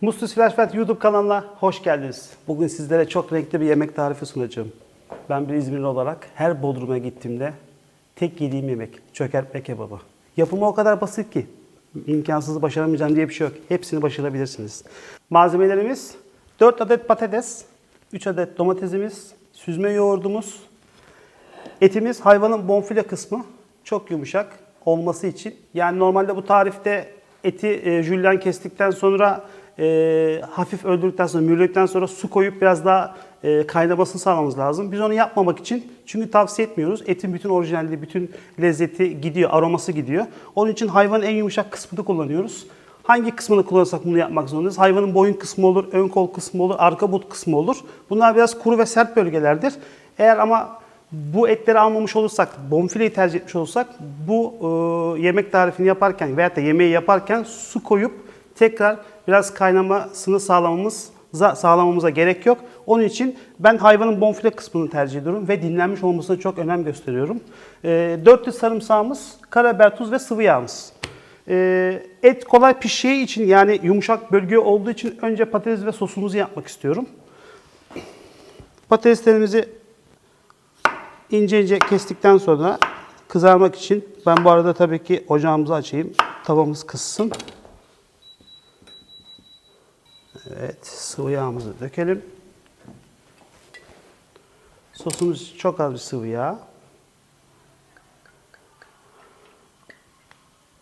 Mustus Flashback YouTube kanalına hoş geldiniz. Bugün sizlere çok renkli bir yemek tarifi sunacağım. Ben bir İzmirli olarak her Bodrum'a gittiğimde tek yediğim yemek çökertme kebabı. Yapımı o kadar basit ki imkansız başaramayacağım diye bir şey yok. Hepsini başarabilirsiniz. Malzemelerimiz 4 adet patates, 3 adet domatesimiz, süzme yoğurdumuz, Etimiz hayvanın bonfile kısmı çok yumuşak olması için. Yani normalde bu tarifte eti e, jülyen kestikten sonra e, hafif öldürdükten sonra, mühürledikten sonra su koyup biraz daha e, kaynamasını sağlamamız lazım. Biz onu yapmamak için çünkü tavsiye etmiyoruz. Etin bütün orijinalliği, bütün lezzeti gidiyor, aroması gidiyor. Onun için hayvanın en yumuşak kısmını kullanıyoruz. Hangi kısmını kullanırsak bunu yapmak zorundayız. Hayvanın boyun kısmı olur, ön kol kısmı olur, arka but kısmı olur. Bunlar biraz kuru ve sert bölgelerdir. Eğer ama bu etleri almamış olursak, bonfileyi tercih etmiş olursak bu e, yemek tarifini yaparken veyahut da yemeği yaparken su koyup tekrar biraz kaynamasını sağlamamız sağlamamıza gerek yok. Onun için ben hayvanın bonfile kısmını tercih ediyorum ve dinlenmiş olmasına çok önem gösteriyorum. E, 400 sarımsağımız, karabiber, tuz ve sıvı yağımız. E, et kolay pişeceği için yani yumuşak bölge olduğu için önce patates ve sosumuzu yapmak istiyorum. Patateslerimizi ince ince kestikten sonra kızarmak için ben bu arada tabii ki ocağımızı açayım. Tavamız kızsın. Evet, sıvı yağımızı dökelim. Sosumuz çok az bir sıvı yağ.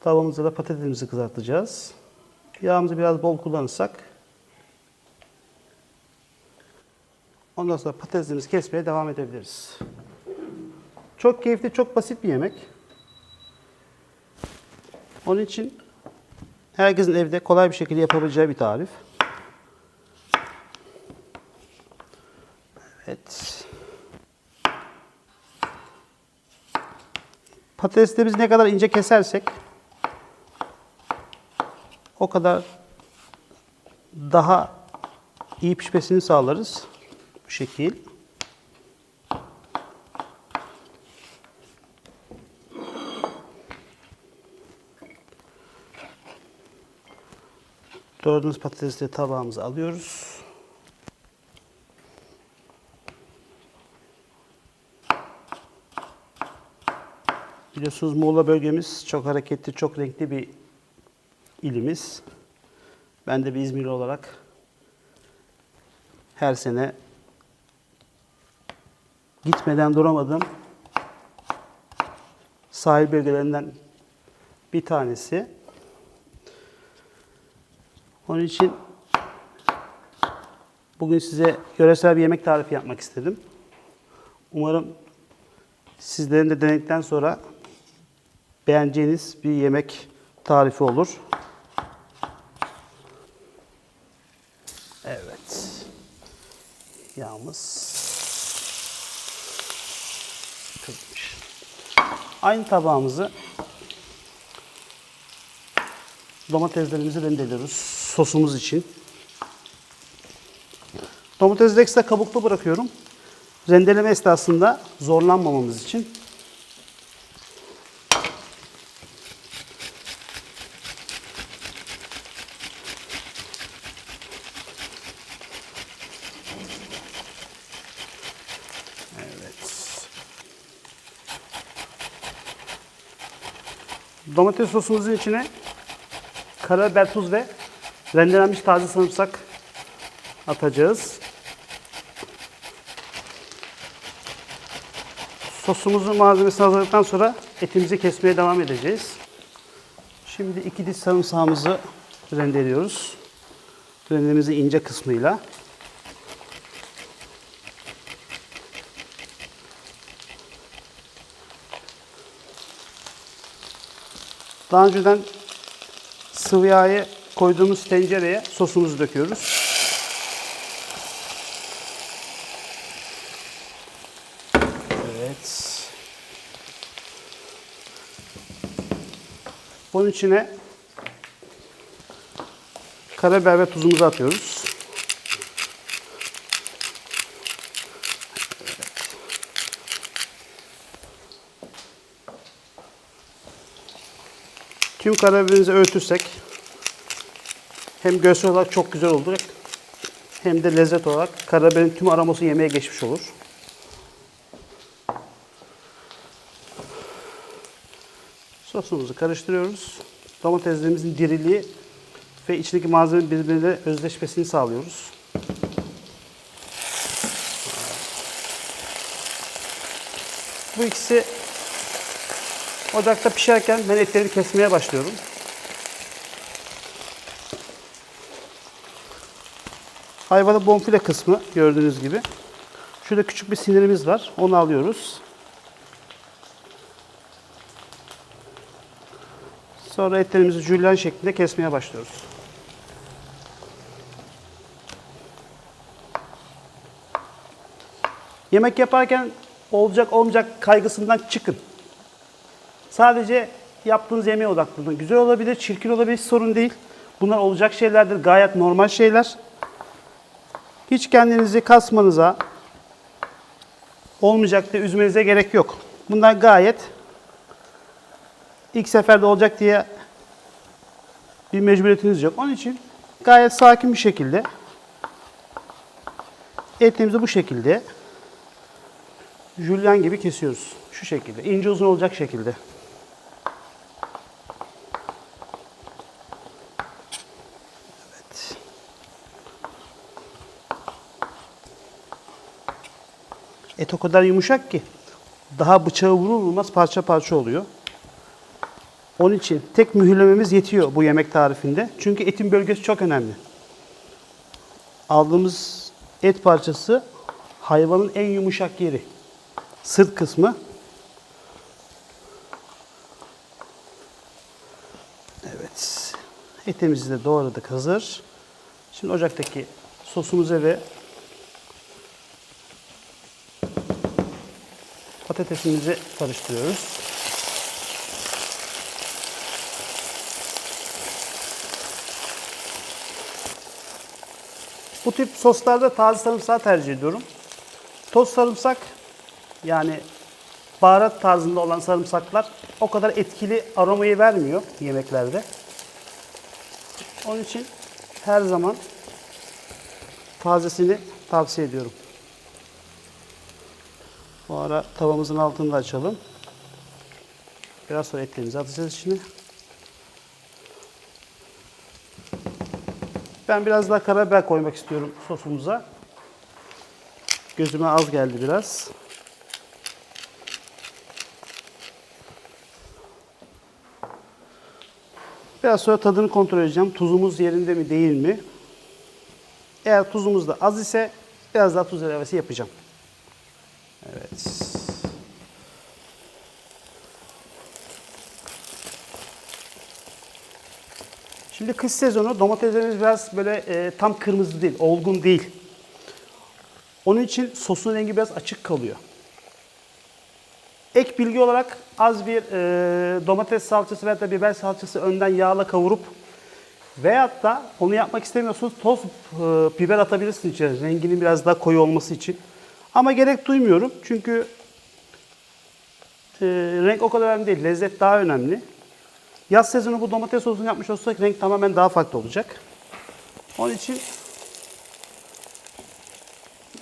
Tavamızda da patatesimizi kızartacağız. Yağımızı biraz bol kullanırsak ondan sonra patatesimizi kesmeye devam edebiliriz. Çok keyifli, çok basit bir yemek. Onun için herkesin evde kolay bir şekilde yapabileceği bir tarif. Evet. Patatesleri biz ne kadar ince kesersek o kadar daha iyi pişmesini sağlarız. Bu şekil. Doğradığımız patatesleri tabağımıza alıyoruz. Biliyorsunuz Muğla bölgemiz çok hareketli, çok renkli bir ilimiz. Ben de bir İzmirli olarak her sene gitmeden duramadım. Sahil bölgelerinden bir tanesi. Onun için bugün size yöresel bir yemek tarifi yapmak istedim. Umarım sizlerin de denedikten sonra beğeneceğiniz bir yemek tarifi olur. Evet. Yağımız kızmış. Aynı tabağımızı domateslerimizi rendeliyoruz sosumuz için. Domatesi ekstra kabuklu bırakıyorum. Rendeleme esnasında zorlanmamamız için. Evet. Domates sosumuzun içine karabiber, tuz ve rendelenmiş taze sarımsak atacağız. Sosumuzun malzemesini hazırladıktan sonra etimizi kesmeye devam edeceğiz. Şimdi iki diş sarımsağımızı rendeliyoruz. Rendemizin ince kısmıyla. Daha önceden sıvı yağı koyduğumuz tencereye sosumuzu döküyoruz. Evet. Bunun içine karabiber ve tuzumuzu atıyoruz. Tüm karabiberimizi öğütürsek Hem görsel olarak çok güzel olacak. Hem de lezzet olarak karabiberin tüm aroması yemeğe geçmiş olur. Sosumuzu karıştırıyoruz. Domateslerimizin diriliği ve içindeki malzeme birbiriyle özleşmesini sağlıyoruz. Bu ikisi ocakta pişerken ben etleri kesmeye başlıyorum. Hayvanın bonfile kısmı gördüğünüz gibi. Şurada küçük bir sinirimiz var. Onu alıyoruz. Sonra etlerimizi jülyen şeklinde kesmeye başlıyoruz. Yemek yaparken olacak olmayacak kaygısından çıkın. Sadece yaptığınız yemeğe odaklanın. Güzel olabilir, çirkin olabilir, sorun değil. Bunlar olacak şeylerdir, gayet normal şeyler. Hiç kendinizi kasmanıza, olmayacak diye üzmenize gerek yok. Bunlar gayet ilk seferde olacak diye bir mecburiyetiniz yok. Onun için gayet sakin bir şekilde etimizi bu şekilde jülyen gibi kesiyoruz. Şu şekilde. ince uzun olacak şekilde. Et o kadar yumuşak ki daha bıçağı vurur vurmaz parça parça oluyor. Onun için tek mühürlememiz yetiyor bu yemek tarifinde. Çünkü etin bölgesi çok önemli. Aldığımız et parçası hayvanın en yumuşak yeri. Sırt kısmı. Evet. Etimizi de doğradık hazır. Şimdi ocaktaki sosumuza ve patatesimizi karıştırıyoruz. Bu tip soslarda taze sarımsağı tercih ediyorum. Toz sarımsak yani baharat tarzında olan sarımsaklar o kadar etkili aromayı vermiyor yemeklerde. Onun için her zaman tazesini tavsiye ediyorum. Bu ara tavamızın altını da açalım. Biraz sonra etlerimizi atacağız içine. Ben biraz daha karabiber koymak istiyorum sosumuza. Gözüme az geldi biraz. Biraz sonra tadını kontrol edeceğim. Tuzumuz yerinde mi değil mi? Eğer tuzumuz da az ise biraz daha tuz ilavesi yapacağım. Evet. Şimdi kış sezonu domateslerimiz biraz böyle e, tam kırmızı değil, olgun değil. Onun için sosun rengi biraz açık kalıyor. Ek bilgi olarak az bir e, domates salçası veya da biber salçası önden yağla kavurup veyahut da onu yapmak istemiyorsunuz toz e, biber atabilirsiniz içine renginin biraz daha koyu olması için. Ama gerek duymuyorum çünkü e, renk o kadar önemli değil, lezzet daha önemli. Yaz sezonu bu domates sosunu yapmış olsak renk tamamen daha farklı olacak. Onun için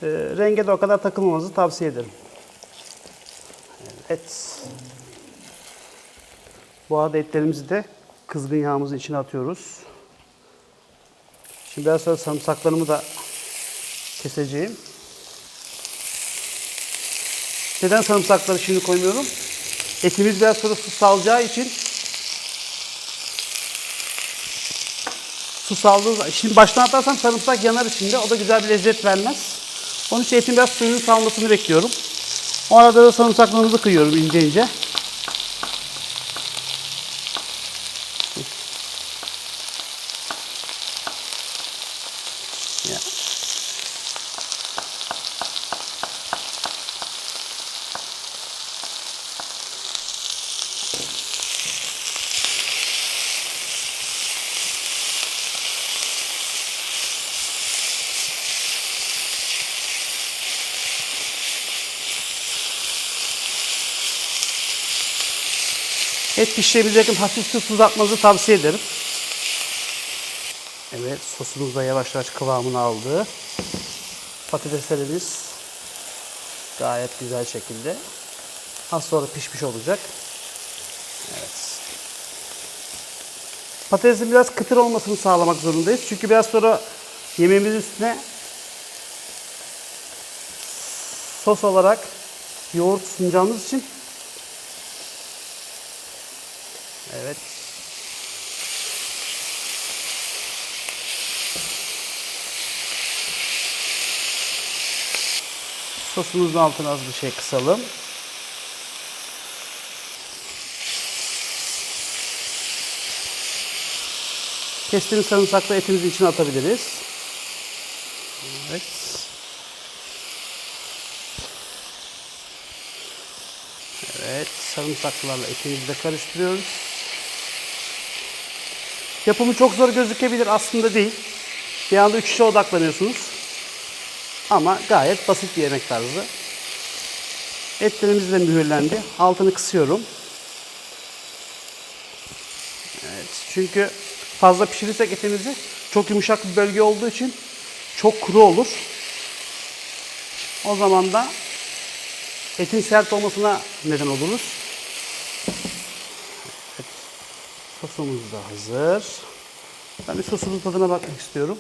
e, renge de o kadar takılmamanızı tavsiye ederim. Evet. Bu arada etlerimizi de kızgın yağımızın içine atıyoruz. Şimdi biraz sonra sarımsaklarımı da keseceğim. Neden sarımsakları şimdi koymuyorum? Etimiz biraz sonra su salacağı için su saldığı Şimdi baştan atarsam sarımsak yanar içinde. O da güzel bir lezzet vermez. Onun için etin biraz suyunu salmasını bekliyorum. O arada da sarımsaklarımızı kıyıyorum ince ince. Et pişirebilirken hafif tuz atmanızı tavsiye ederim. Evet sosumuz da yavaş yavaş kıvamını aldı. Patateslerimiz gayet güzel şekilde. Az sonra pişmiş olacak. Evet. Patatesin biraz kıtır olmasını sağlamak zorundayız. Çünkü biraz sonra yemeğimizin üstüne sos olarak yoğurt sunacağımız için Evet. Sosumuzun altına az bir şey kısalım. Kestiğimiz sarımsakla etimizin içine atabiliriz. Evet. Evet, sarımsaklarla etimizi de karıştırıyoruz. Yapımı çok zor gözükebilir aslında değil. Bir anda üç işe odaklanıyorsunuz. Ama gayet basit bir yemek tarzı. Etlerimiz de mühürlendi. Altını kısıyorum. Evet, çünkü fazla pişirirsek etimizi çok yumuşak bir bölge olduğu için çok kuru olur. O zaman da etin sert olmasına neden oluruz. Evet. Sosumuz da hazır. Ben bir sosunun tadına bakmak istiyorum.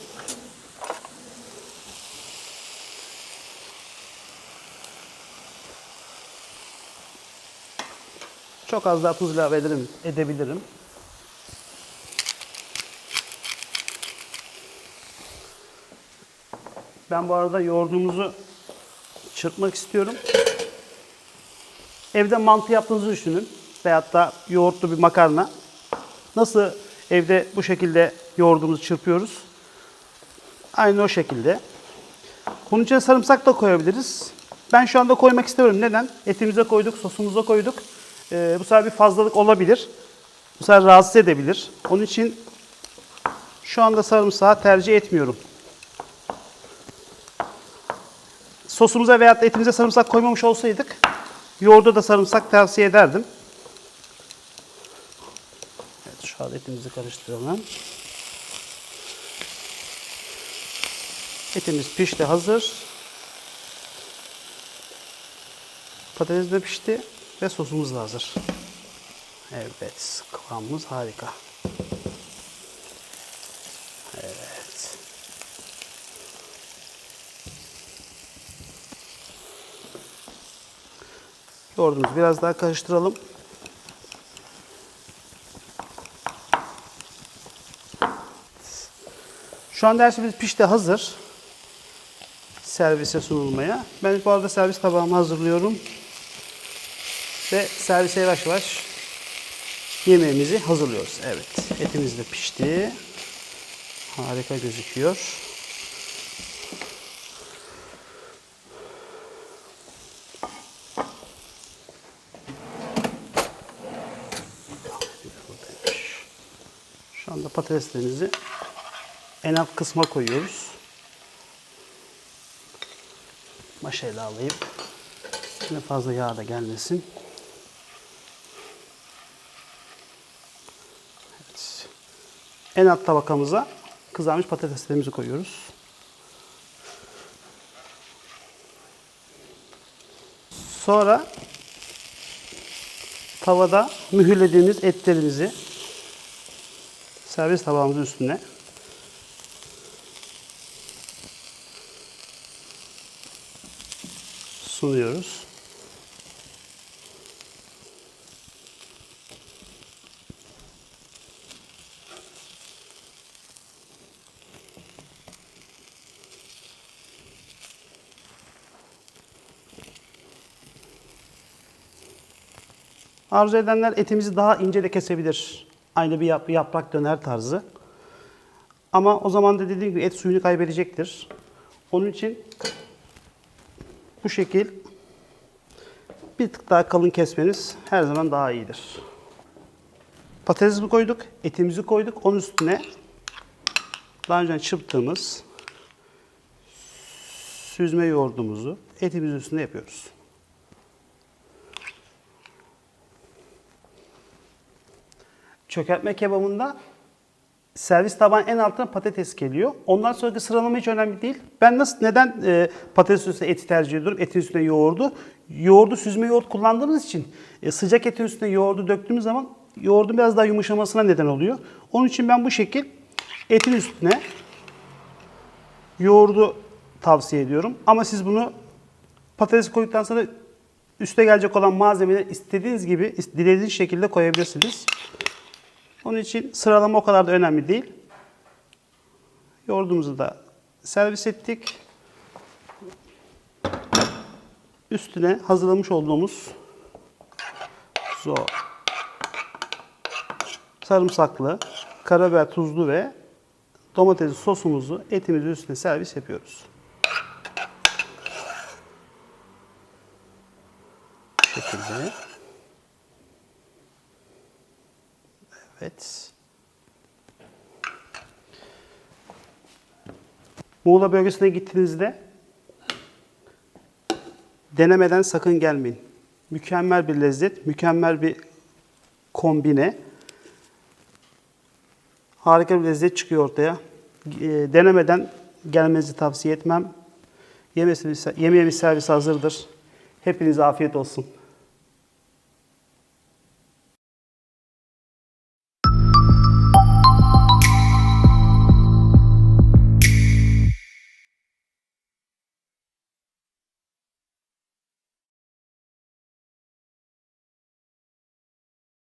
Çok az daha tuz ilave ederim, edebilirim. Ben bu arada yoğurdumuzu çırpmak istiyorum. Evde mantı yaptığınızı düşünün. Veyahut da yoğurtlu bir makarna. Nasıl evde bu şekilde yoğurdumuzu çırpıyoruz. Aynı o şekilde. Bunun içine sarımsak da koyabiliriz. Ben şu anda koymak istemiyorum. Neden? Etimize koyduk, sosumuza koyduk. Ee, bu sefer bir fazlalık olabilir. Bu sefer rahatsız edebilir. Onun için şu anda sarımsağı tercih etmiyorum. Sosumuza veya etimize sarımsak koymamış olsaydık yoğurda da sarımsak tavsiye ederdim. Evet şu an etimizi karıştıralım. Etimiz pişti hazır. Patates de pişti ve sosumuz da hazır. Evet kıvamımız harika. Evet. Yoğurdumuzu biraz daha karıştıralım. Şu anda her şeyimiz pişti hazır. Servise sunulmaya. Ben bu arada servis tabağımı hazırlıyorum. Ve servise yavaş yavaş yemeğimizi hazırlıyoruz. Evet etimiz de pişti. Harika gözüküyor. Şu anda patateslerimizi en alt kısma koyuyoruz. Maşayla alayım. Ne fazla yağ da gelmesin. En alt tabakamıza kızarmış patateslerimizi koyuyoruz. Sonra tavada mühürlediğimiz etlerimizi servis tabağımızın üstüne sunuyoruz. Arzu edenler etimizi daha ince de kesebilir. Aynı bir yap- yaprak döner tarzı. Ama o zaman da dediğim gibi et suyunu kaybedecektir. Onun için bu şekil bir tık daha kalın kesmeniz her zaman daha iyidir. Patatesimi koyduk, etimizi koyduk. Onun üstüne daha önce çırptığımız süzme yoğurdumuzu etimizin üstüne yapıyoruz. Çökertme kebabında servis tabağın en altına patates geliyor. Ondan sonraki sıralama hiç önemli değil. Ben nasıl neden e, patates üstüne eti tercih ediyorum? Etin üstüne yoğurdu. Yoğurdu süzme yoğurt kullandığımız için e, sıcak etin üstüne yoğurdu döktüğümüz zaman yoğurdun biraz daha yumuşamasına neden oluyor. Onun için ben bu şekil etin üstüne yoğurdu tavsiye ediyorum. Ama siz bunu patates koyduktan sonra üste gelecek olan malzemeleri istediğiniz gibi, dilediğiniz şekilde koyabilirsiniz. Onun için sıralama o kadar da önemli değil. Yoğurdumuzu da servis ettik. Üstüne hazırlamış olduğumuz zo sarımsaklı, karabiber tuzlu ve domatesli sosumuzu etimizin üstüne servis yapıyoruz. Bu şekilde. Evet. Muğla bölgesine gittiğinizde denemeden sakın gelmeyin. Mükemmel bir lezzet, mükemmel bir kombine. Harika bir lezzet çıkıyor ortaya. E, denemeden gelmenizi tavsiye etmem. Yemesi, yemeğimiz servis hazırdır. Hepinize afiyet olsun.